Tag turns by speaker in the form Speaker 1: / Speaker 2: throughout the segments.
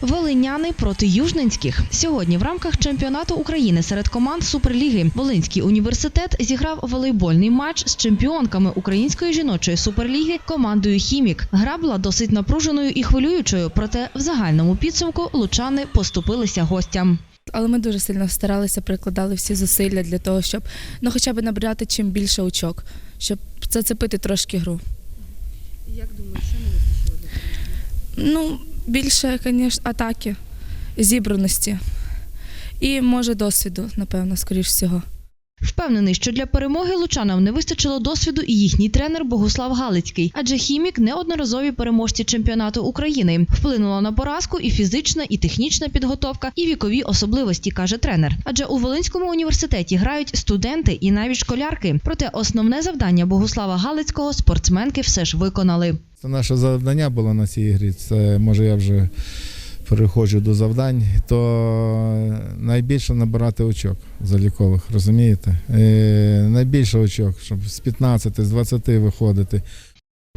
Speaker 1: Волиняни проти южненських сьогодні в рамках чемпіонату України серед команд Суперліги Волинський університет зіграв волейбольний матч з чемпіонками української жіночої суперліги командою Хімік. Гра була досить напруженою і хвилюючою, проте в загальному підсумку лучани поступилися гостям.
Speaker 2: Але ми дуже сильно старалися, прикладали всі зусилля для того, щоб ну, хоча б набирати чим більше очок, щоб зацепити трошки гру.
Speaker 3: Як думаєш, що не вистачило?
Speaker 2: Ну, більше, звісно, атаки, зібраності і може досвіду, напевно, скоріш всього.
Speaker 1: Впевнений, що для перемоги лучанам не вистачило досвіду і їхній тренер Богуслав Галицький, адже хімік неодноразові переможці чемпіонату України. Вплинула на поразку і фізична, і технічна підготовка, і вікові особливості, каже тренер. Адже у Волинському університеті грають студенти і навіть школярки. Проте основне завдання Богуслава Галицького спортсменки все ж виконали.
Speaker 4: Це наше завдання було на цій грі. Це може я вже переходжу до завдань. То найбільше набирати очок залікових, розумієте? Е, найбільше очок, щоб з 15, з 20 виходити.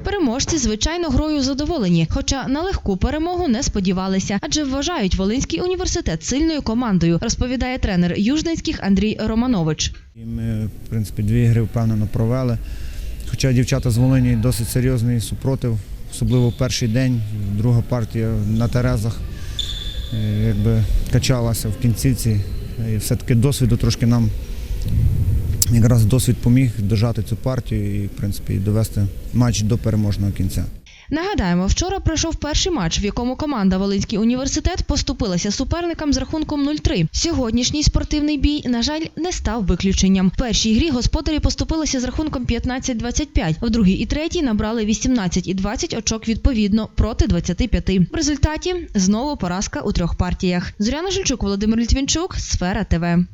Speaker 1: Переможці, звичайно, грою задоволені, хоча на легку перемогу не сподівалися, адже вважають Волинський університет сильною командою, розповідає тренер Южненських Андрій Романович.
Speaker 5: І ми, в принципі, дві гри впевнено провели. Хоча дівчата з Волині досить серйозний супротив, особливо перший день, друга партія на Терезах якби качалася в кінцівці. І все-таки досвіду трошки нам якраз досвід поміг дожати цю партію і, в принципі, довести матч до переможного кінця.
Speaker 1: Нагадаємо, вчора пройшов перший матч, в якому команда Волинський університет поступилася суперникам з рахунком 0-3. Сьогоднішній спортивний бій, на жаль, не став виключенням. В першій грі господарі поступилися з рахунком 15-25, в другій і третій набрали 18 і 20 очок відповідно проти 25. В результаті знову поразка у трьох партіях. Зоряна Жильчук, Володимир Літвінчук, Сфера ТВ.